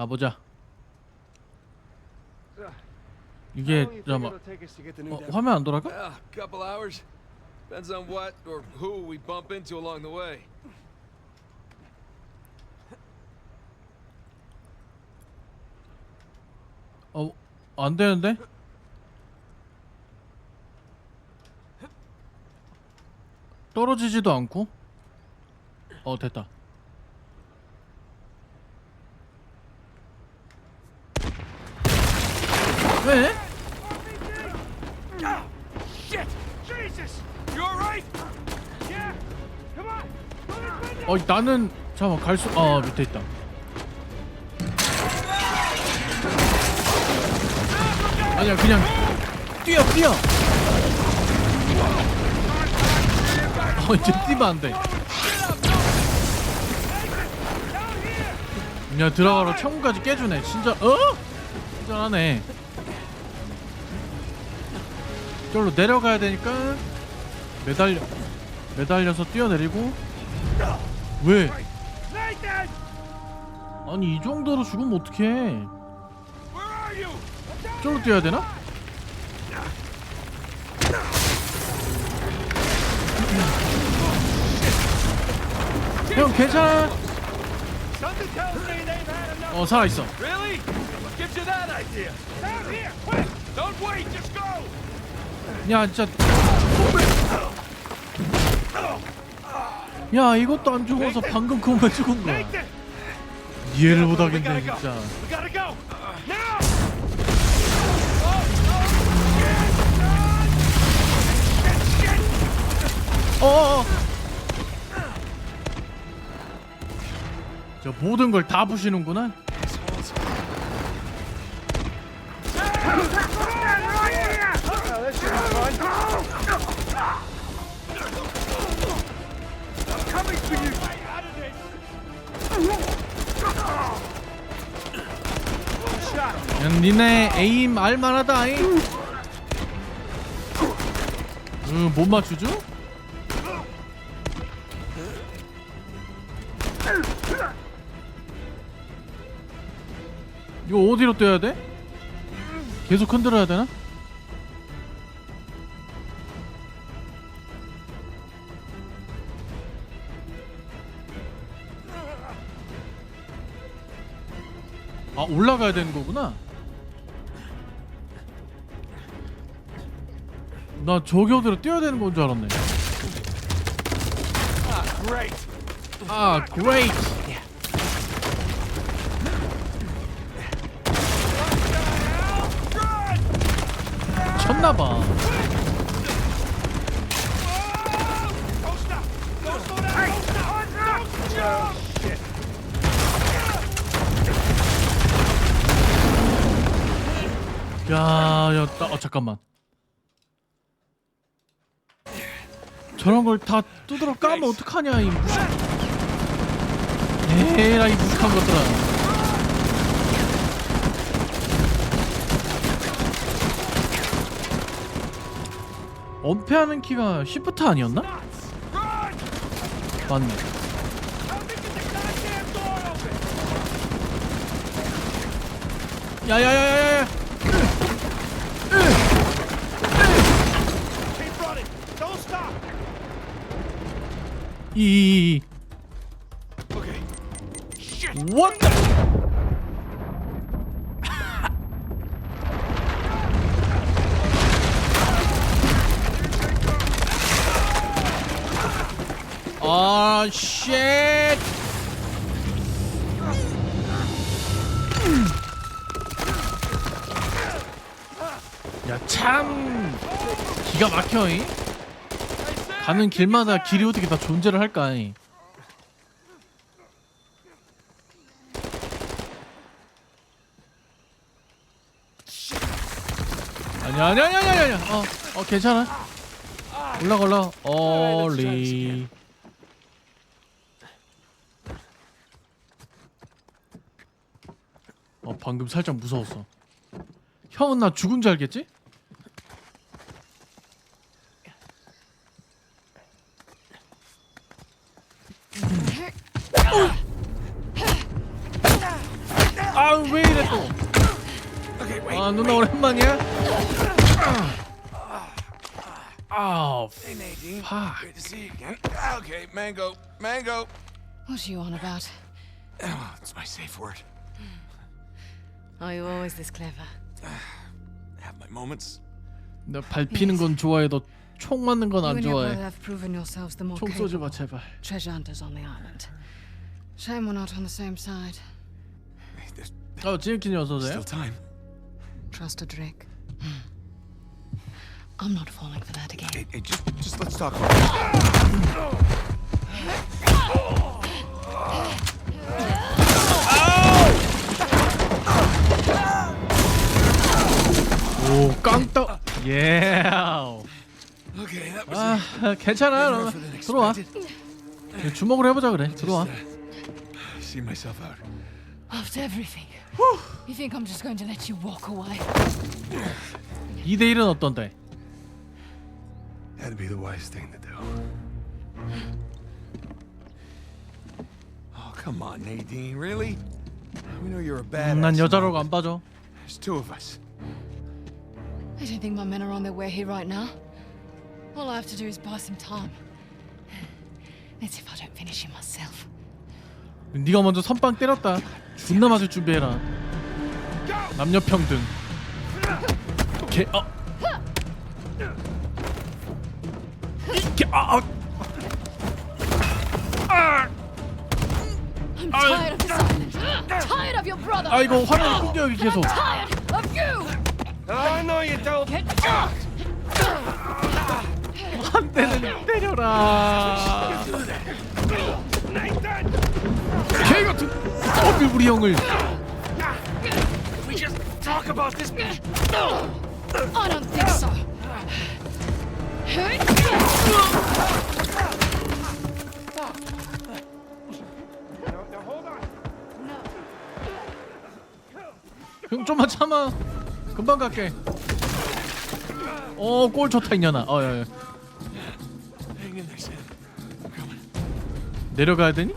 가보자. 이게 잠깐만 어, 화면 안 돌아가? Ah, couple hours. Depends on what or who we bump into along the way. 어, 안 되는데? 떨어지지도 않고? 어, 됐다. 어, 나는 잠깐만 갈 수, 아 밑에 있다. 아니야, 그냥 뛰어, 뛰어. 어, 이제 뛰면 안 돼. 야, 들어가러 창문까지 깨주네. 진짜, 어? 진짜하네. 저기로 내려가야 되니까 매달려 매달려서 뛰어내리고 왜? 아니 이 정도로 죽으면 어떡해? 저기로 뛰어야 되나? 형 괜찮아. 어 살아있어! 야 진짜 야 이것도 안 죽어서 방금 그거만 죽은 거야! 이해를 못하겠네 진짜 go! Now! 어어어 저 모든 걸 다 부시는구나 니네 에임 알만하다 잉? 응, 못 맞추죠? 이거 어디로 뛰어야 돼? 계속 흔들어야 되나? 아 올라가야 되는 거구나. 나 저기 어디로 뛰어야 되는 건 줄 알았네. 아, great. 쳤나 봐. Don't stop! Don't slow down! Don't stop! Don't jump! Shit! 야, 야, 나, 어, 잠깐만. 저런 걸다 두드러 까면 어떡하냐, 이. 에라, 이 무식한 것들아. 엄폐하는 키가 시프트 아니었나? 맞네. 야야야야야! Keep running! Don't stop! 이 Okay. Shit! What the? 아, 쉣! 야, 참 기가 막혀. 이 가는 길마다 길이 어떻게 다 존재를 할까? 이 아니야 아니야 아니야 아니야 아니야. 어, 어 괜찮아. 올라가 올라가. 어리 어 방금 살짝 무서웠어. 형은 나 죽은 줄 알겠지? What are you on about? Oh, it's my safe word. Are you always this clever? I have my moments. 나 밟히는 건 좋아해도 총 맞는 건 you 안 and your brother 좋아해. have proven yourselves the more 총 쏘지 capable 마 제발. treasure hunters on the island. Shame we're not on the same side. Hey, There's 어 지은키님 어서 오세요. still time. Trust a Drake. I'm not falling for that again. Hey, hey, just, just let's talk. 깡떡. 예. Okay, that was 아 괜찮아. enough 그럼 than 들어와. expected. 주먹으로 해보자 그래. 들어와. Just, uh, see myself out. After everything, you think I'm just going to let you walk away? 2대 1은 어떤데? That'd be the wise thing to do. Oh, come on, Nadine. Really? We know you're a badass. 난 and 여자라고 all, 안 봐줘. There's two of us. I don't think my men are on their way here right now. All I have to do is buy some time. See if I don't finish him myself. 네가 먼저 선빵 때렸다. 존나 맞을 준비해라. 남녀 평등. 개 어. 이게 아. 아. I'm tired of this island. Tired of your brother. 아 이거 화면 공격이 계속. Tired of you. I know you don't. 한 대는 때려라. Nathan! 개 같은 어빌부리 형을. We just talk about this. I don't think so. No, no, hold on. 형 좀만 참아. 금방 갈게. 어 골 좋다 이년아. 어 야, 야. 내려가야 되니?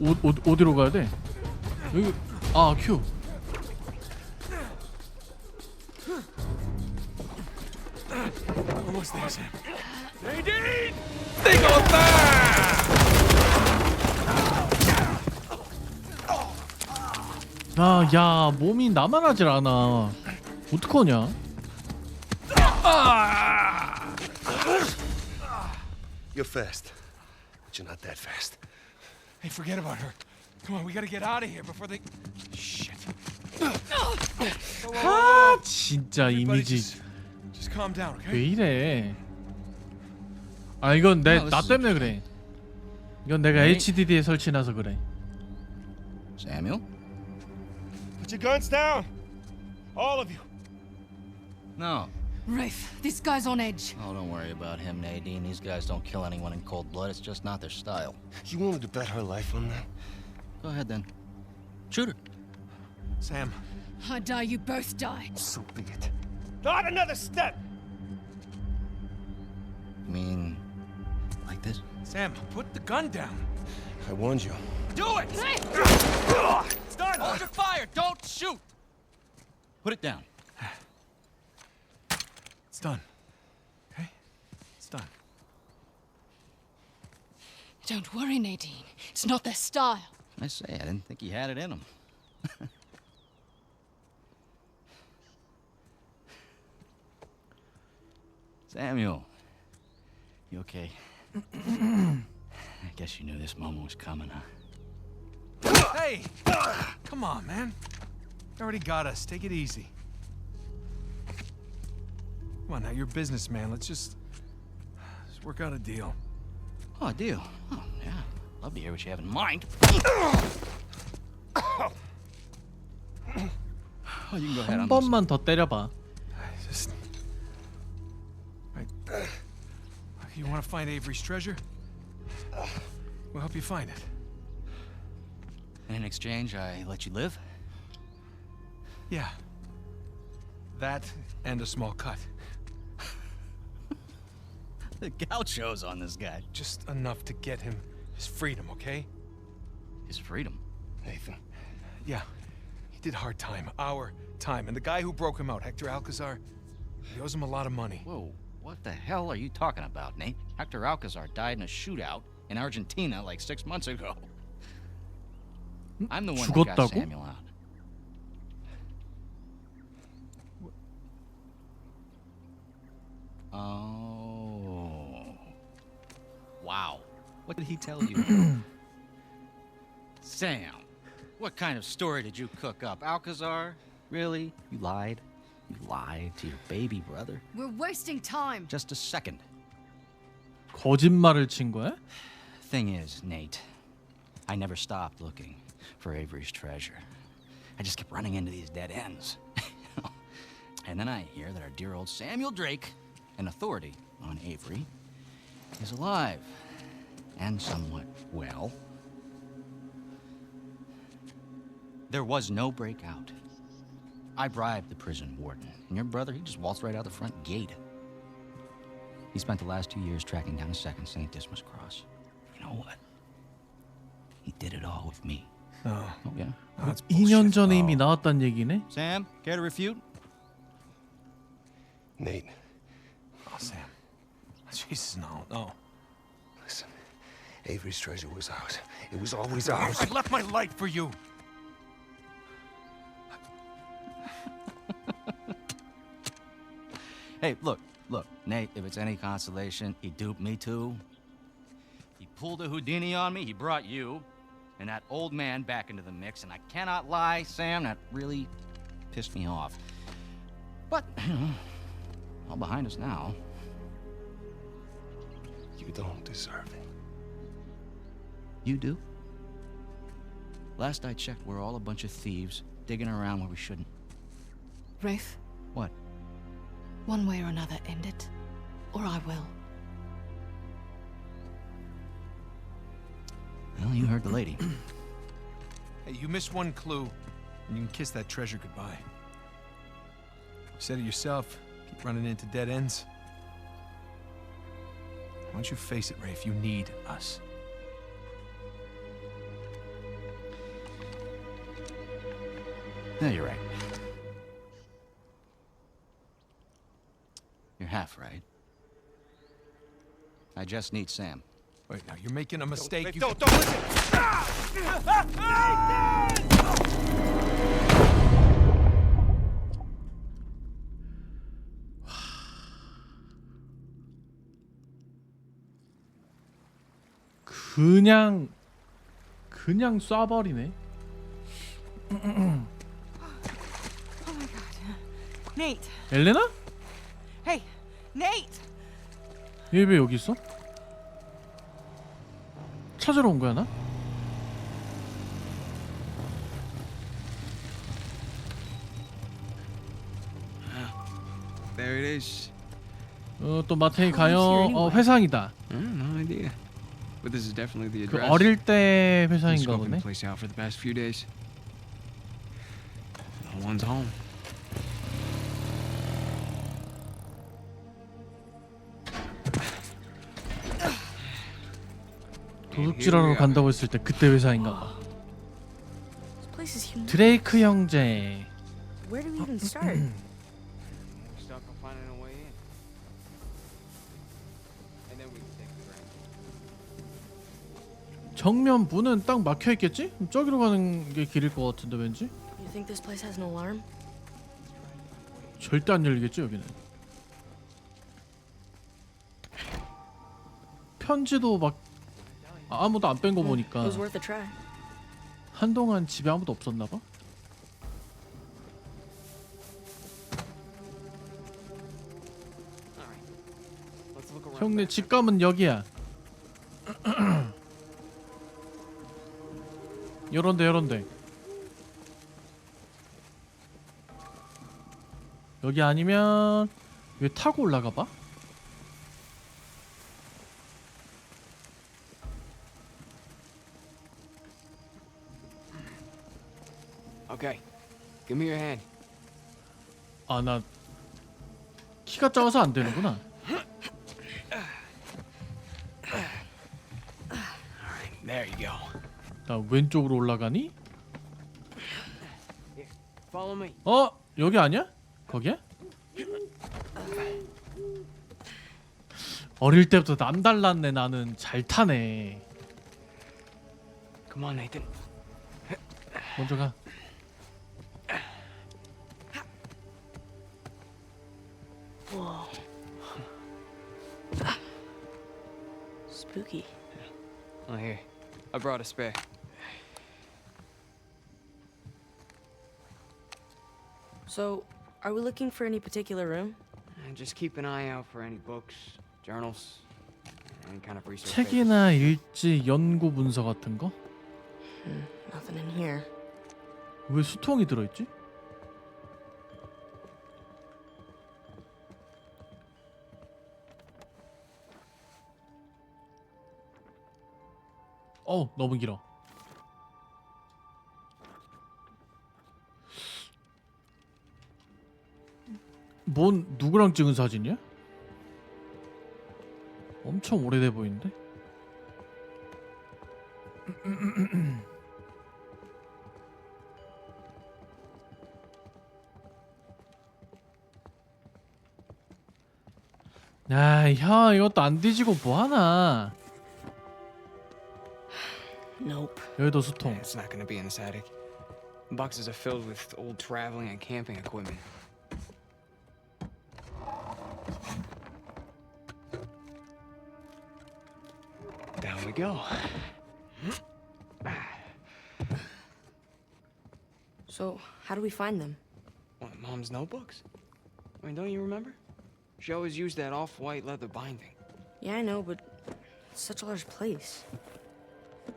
오, 오, 어, 어디로 가야 돼? 여기 아 큐. 내가 왔다. 아 야 몸이 나만 하질 않아. 어떡하냐? You're fast, but you're not that fast. Hey, forget about her. Come on, we gotta get out of here before they. Shit. 아 진짜 이미지 just, calm down, 왜 okay? 이래? 아 이건 내 나 때문에 그래. 이건 내가? HDD에 설치해놔서 그래. Samuel? Put your guns down. All of you. No. Rafe, this guy's on edge. Oh, don't worry about him, Nadine. These guys don't kill anyone in cold blood. It's just not their style. You wanted to bet her life on that? Go ahead then. Shoot her. Sam, I die, you both die. So be it. Not another step. You mean like this? Sam, put the gun down. I warned you. Do it! It's done. Hold your fire! Don't shoot! Put it down. It's done. Okay? It's done. Don't worry, Nadine. It's not their style. I say, I didn't think he had it in him. Samuel. You okay? I guess you knew this moment was coming, huh? Hey! Come on, man. You already got us. Take it easy. Come on, now you're a businessman. Let's just, just work out a deal. Oh, a deal. Oh, yeah. Love to hear what you have in mind. Oh, you can go ahead. 한 I'm 번만 더 때려봐. Just. Right. You want to find Avery's treasure? We'll help you find it. And in exchange, I let you live? Yeah. That and a small cut. The gauchos on this guy. Just enough to get him his freedom, okay? his freedom. Nathan. Yeah, he did hard time. Our time. And the guy who broke him out, Hector Alcazar, he owes him a lot of money. Whoa, what the hell are you talking about, Nate? Hector Alcazar died in a shootout in Argentina like six months ago. I'm the one that got 죽었다고? Samuel out. Oh. Wow. What did he tell you? Sam, what kind of story did you cook up? Alcazar? Really? You lied? You lied to your baby brother? We're wasting time. Just a second. 거짓말을 친 거야? Thing is, Nate, I never stopped looking for Avery's treasure. I just kept running into these dead ends. and then I hear that our dear old Samuel Drake, an authority on Avery, is alive and somewhat well. There was no breakout. I bribed the prison warden, and your brother, he just waltzed right out the front gate. He spent the last two years tracking down a second St. Dismas cross. You know what? He did it all with me. Oh, Oh, yeah? that's 2년 bullshit. 전에 이미 나왔단 얘기네. Sam, care to refute? Nate, Oh, Sam. Jesus, no, no. listen. Avery's treasure was ours. It was always ours. I left my life for you. Hey, look, look, Nate, if it's any consolation, he duped me too. He pulled a Houdini on me, he brought you and that old man back into the mix, and I cannot lie, Sam, that really pissed me off. But, all behind us now. You don't deserve it. You do? Last I checked, we're all a bunch of thieves digging around where we shouldn't. Rafe, What? one way or another, end it. Or I will. The lady. Hey, you miss one clue, and you can kiss that treasure goodbye. You said it yourself. Keep running into dead ends. Why don't you face it, Rafe? You need us. No, you're right. You're half right. I just need Sam. Wait, now you're making a mistake. Rafe, you don't, don't listen! 그냥 그냥 쏴버리네. Oh my god. Nate! 엘레나? Hey! Nate! 얘 왜 여기 있어? 찾으러 온 거야 나? There it is. 어또 How 가요. 어? 회상이다. Uh, no idea. But this is definitely the 그 address. 어릴 때 Been 회상인가 scoping 보네. the place out for the past few days. No one's home. 도둑질하러 간다고 했을 때 그때 회사인가 봐. This place is huge. 드레이크 형제. Where do we even start? Stuck on finding a way in. And then we can take the ground. 정면 문은 딱 막혀 있겠지? 그럼 저기로 가는 게 길일 것 같은데 왠지? You think this place has an alarm? 절대 안 열리겠지 여기는. 편지도 막 아, 아무도 안 뺀거 보니까 It was worth a try. 한동안 집에 아무도 없었나 봐. Alright. Let's look around. 형네 집감은 여기야. 요런데 요런데. 여기 아니면 왜 타고 올라가 봐? Okay. Give me your hand. 아 나 키가 작아서 안 되는구나. There you go. 나 왼쪽으로 올라가니? Follow me. 어? 여기 아니야? 거기야? 어릴 때부터 남달랐네 나는 잘 타네 Come on, Nathan. 먼저 가 Spooky. Oh, here. I brought a spare. So, are we looking for any particular room? And just keep an eye out for any books, journals, any kind of research. 책이나 일지, 연구 문서 같은 거? Hmm, nothing in here. 왜 수통이 들어있지? 어 너무 길어 뭔 누구랑 찍은 사진이야? 엄청 오래돼 보이는데? 야, 형 이것도 안 뒤지고 뭐 하나? Nope. 여기도 수통. It's not gonna be in this attic. Boxes are filled with old traveling and camping equipment. Down we go. So, how do we find them? What, Mom's notebooks? I mean, don't you remember? She always used that off-white leather binding. Yeah, I know, but it's such a large place.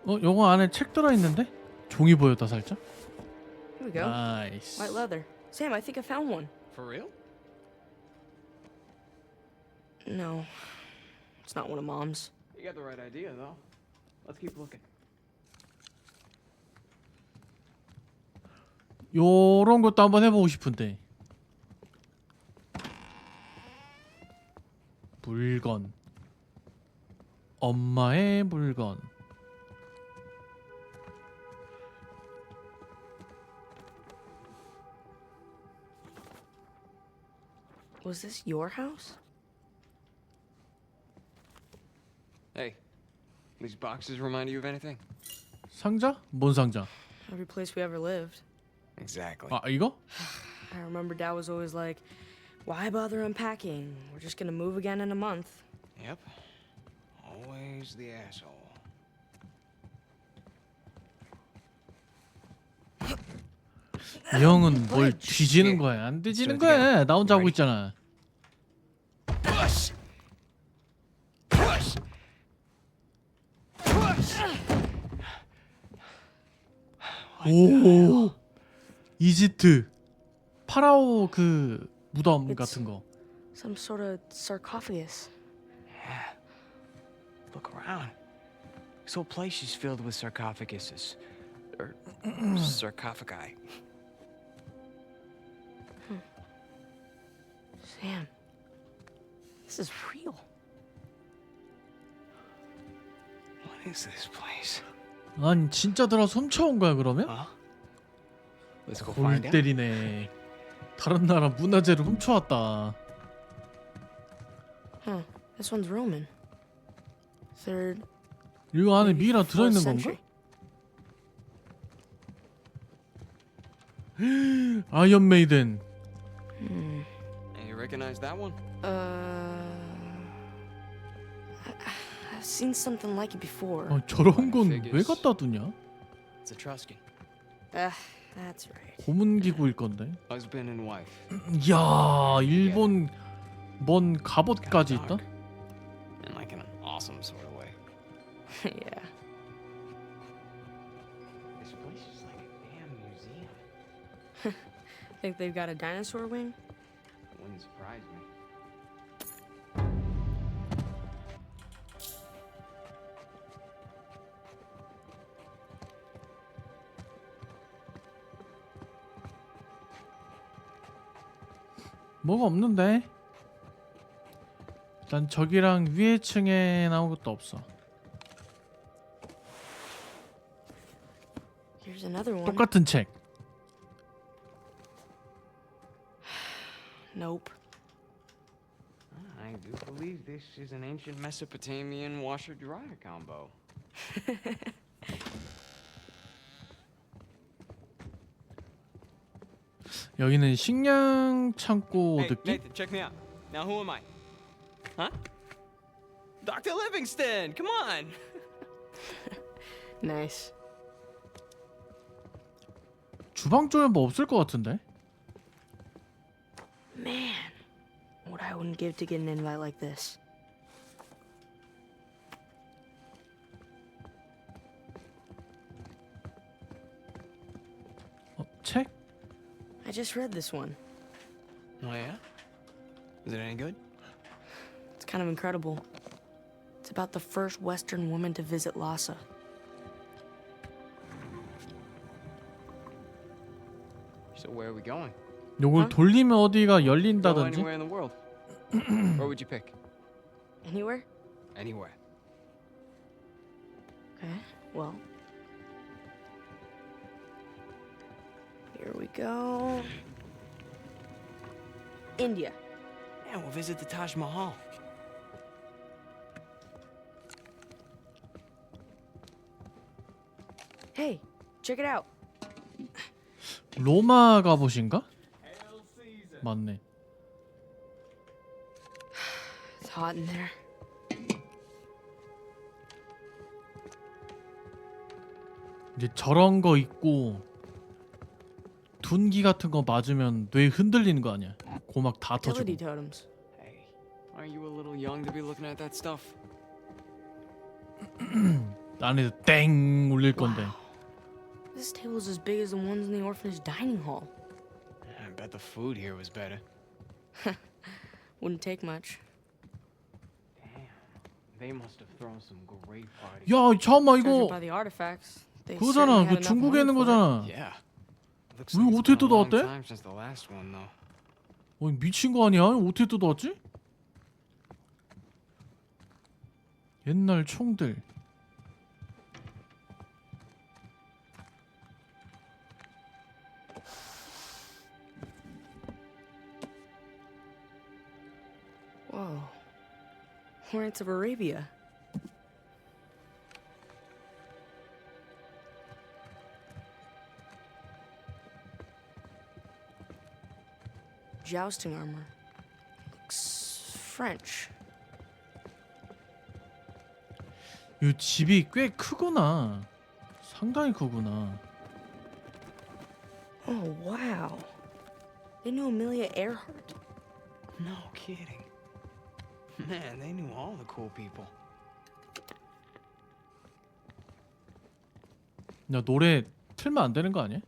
어, 요거 안에 책 들어 있는데? 종이 보였다 살짝. Here we go. 나이스. White leather. Sam, I think I found one. For real? No. It's not one of Mom's. You got the right idea, though. Let's keep looking. 요런 것도 한번 해보고 싶은데. 물건. 엄마의 물건. Was this your house? Hey, these boxes remind you of anything? 상자? 뭔 상자? Every place we ever lived. Exactly. 아 이거? I remember Dad was always like, why bother unpacking? We're just gonna move again in a month. Yep. Always the asshole. 이 형은 뭘 뒤지는 거야? 안 뒤지는 거야? 나 혼자 하고 있잖아. 오 이집트 파라오 그 무덤 같은 거. Some sort of sarcophagus. Yeah. Look around. This whole place is filled with sarcophaguses. Or sarcophagi. Sam, this is real. What is this place? 아니 진짜 들어서 훔쳐온 거야 그러면? Huh? Let's go 골 find out. 때리네. 다른 나라 문화재를 훔쳐왔다. Huh. This one's Roman. Third. 이거 안에 maybe 미이랑 fourth 들어있는 건가? century. 아이언 메이든. Hmm. And recognize that one? Uh. I've seen something like it before. 어, 저런 건 왜 갖다 두냐? It's Etruscan. Ah, that's right. 고문 기구일 건데. Husband and wife. 이야 일본 뭔 갑옷까지 있다? In like an awesome sort of way. yeah. This place is like a damn museum. Think they've got a dinosaur wing? Wouldn't surprise me. 뭐가 없는데? 일단 저기랑 위에 층에 나온 것도 없어. Here's another one. 똑같은 책. believe this is an ancient Mesopotamian washer-dryer combo. 여기는 식량 창고 Hey, 느낌? Nathan, check me out. Now who am I? Huh? Dr. Livingston, come on. Nice. 주방 쪽에 뭐 없을 것 같은데? Man, what I wouldn't give to get an invite like this. I just read this one. Oh yeah? Is it any good? It's kind of incredible. It's about the first Western woman to visit Lhasa. So where are we going? 요걸 어? 돌리면 어디가 Go 열린다든지? anywhere in the world. Where would you pick? Anywhere? Anywhere. Okay, well. go. India. Yeah, we'll visit the Taj Mahal. Hey, check it out. 로마 가보신가? 맞네. It's hot in there. 이제 저런 거 있고 둔기 같은 거 맞으면 뇌 흔들리는 거 아니야? 고막 다 Utility 터지고. totems. Hey, aren't you a little young to be looking at that stuff? 안에서 땡 울릴 건데. This table's as big as the ones in the orphanage dining hall. I bet the food here was better. Wouldn't take much. Damn, they must have thrown some great parties. 야 잠깐만 Judging 이거 by the artifacts, they 그거잖아. certainly 그 had enough 중국에 money 있는 for it. 거잖아. Yeah. 왜 어떻게 뜯어왔대? time since the last one, though. 어, 미친 거 아니야? 어떻게 뜯어왔지? 옛날 총들. Whoa. Hornets of Arabia. Jousting armor. Looks French. 이 집이 꽤 크구나. 상당히 크구나. Oh, wow. They knew Amelia Earhart. No kidding. Man, they knew all the cool people. 야 노래 틀면 안 되는 거 아니야?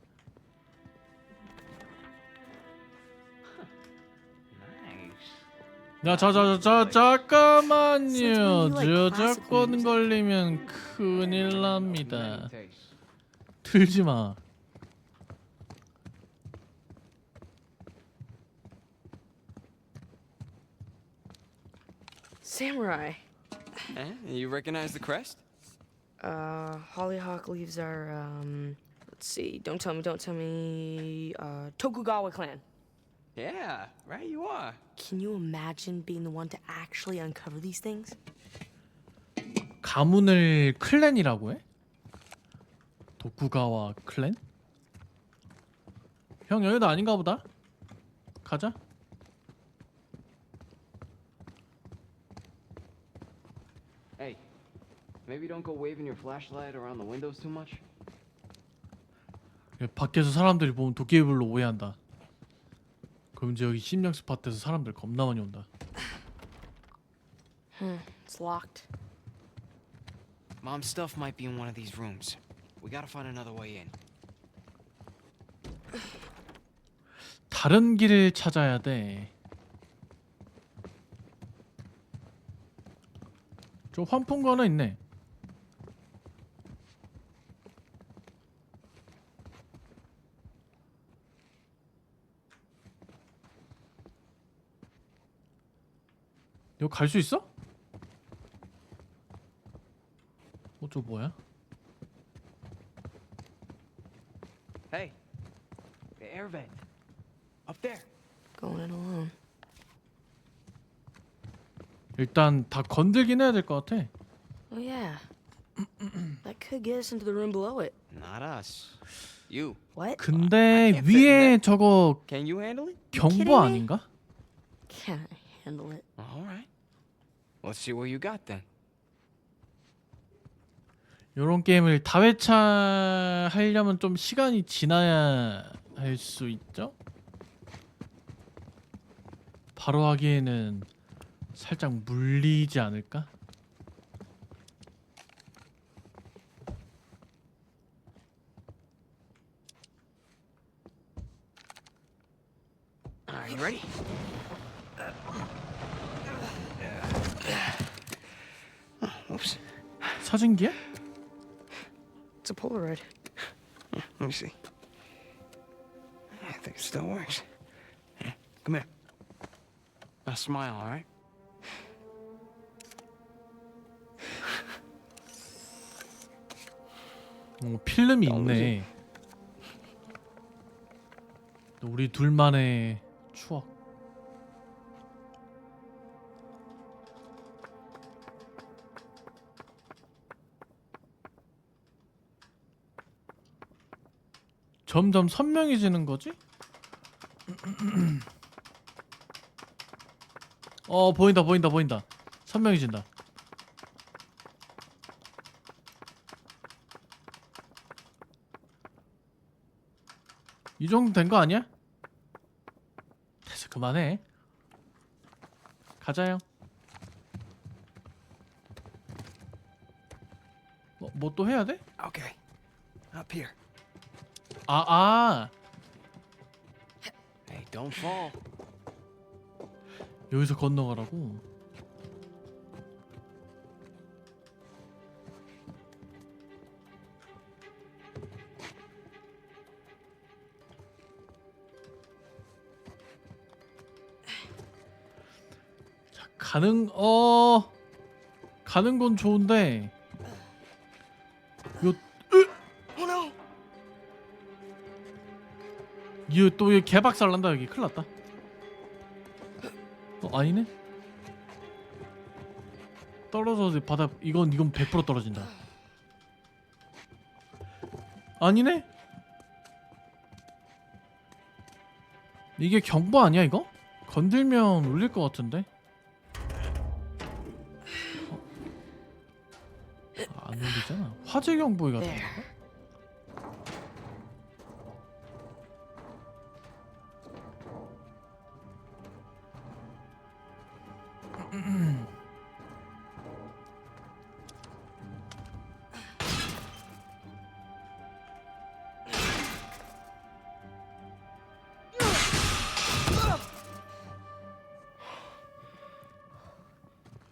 야, 자, 자, 자, 잠깐만요. 저작권? 걸리면 큰일 납니다. 틀지 마. Samurai. Eh? You recognize the crest? Uh, Hollyhock leaves are, um, let's see, don't tell me, don't tell me, uh, Tokugawa clan. Yeah, right you are. Can you imagine being the one to actually uncover these things? 가문을 클랜이라고 해? 도쿠가와 클랜? 형 여기도 아닌가 보다. 가자. Hey, maybe don't go waving your flashlight around the windows too much. 밖에서 사람들이 보면 도깨비불로 오해한다. 그럼 이제 여기 심령 스팟에서 사람들 겁나 많이 온다. It's locked. Mom's stuff might be in one of these rooms. We gotta find another way in. 다른 길을 찾아야 돼. 저 환풍구 하나 있네. 여기 갈 수 있어? 어, 저 뭐야? Hey, the air vent. Up there. Going in alone. 일단 다 건들긴 해야 될 것 같아. Oh yeah. that could get us into the room below it. Not us. You. What? 근데 위에. 저거 Can you handle it? 경보? 아닌가? Can't handle it. All right. Let's see what you got then. 요런 게임을 다회차 하려면 좀 시간이 지나야 할 수 있죠? 바로 하기에는 살짝 물리지 않을까? You ready? Oops. 사진기야? It's a Polaroid. Let me see. I think it still works. Come here. Now smile, all right? 어, 필름이 어, 있네. 우리 둘만의 추억. 점점 선명해지는 거지? 어 보인다 보인다 보인다 선명해진다 이 정도 된 거 아니야? 됐어 그만해 가자요 뭐 또 해야 돼? Okay. Up here. 아 아. Hey, don't fall. 여기서 건너가라고 자 가는 어 가는 건 좋은데 이거 또 이거 개박살 난다 여기. 큰일 났다. 어 아니네? 떨어져서 바다 이건 이건 100% 떨어진다. 아니네? 이게 경보 아니야 이거? 건들면 울릴 것 같은데? 어? 안 울리잖아. 화재 경보가 There. 다른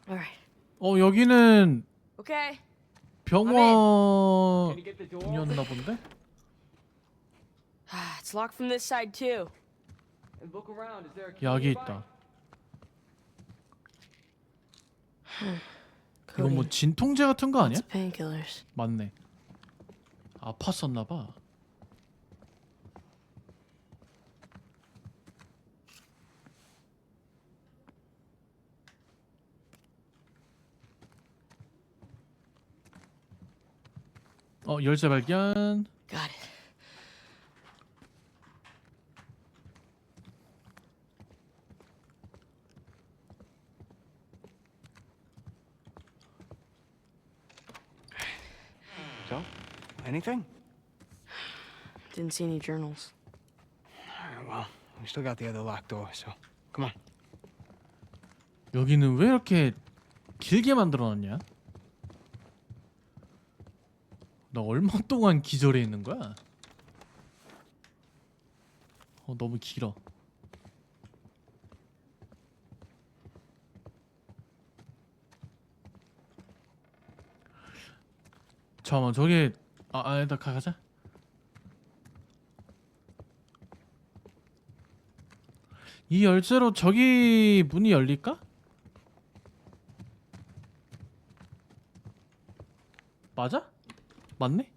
All right. 어 여기는 Okay. Can you get the door? open? 병원이었나 본데? Ah, it's locked from this side too. And look around. Is there a key 약이 nearby? 있다. 이거 뭐 진통제 같은 거 아니야? Painkillers. 맞네. 아팠었나 봐. 어 열쇠 발견. Got it. So, anything? Didn't see any journals. All right, well, we still got the other locked door, so come on. 여기는 왜 이렇게 길게 만들어놨냐? 나 얼마 동안 기절해 있는 거야? 어 너무 길어. 잠깐만 저기 아 아니다 가 가자. 이 열쇠로 저기 문이 열릴까? 맞아? 맞네?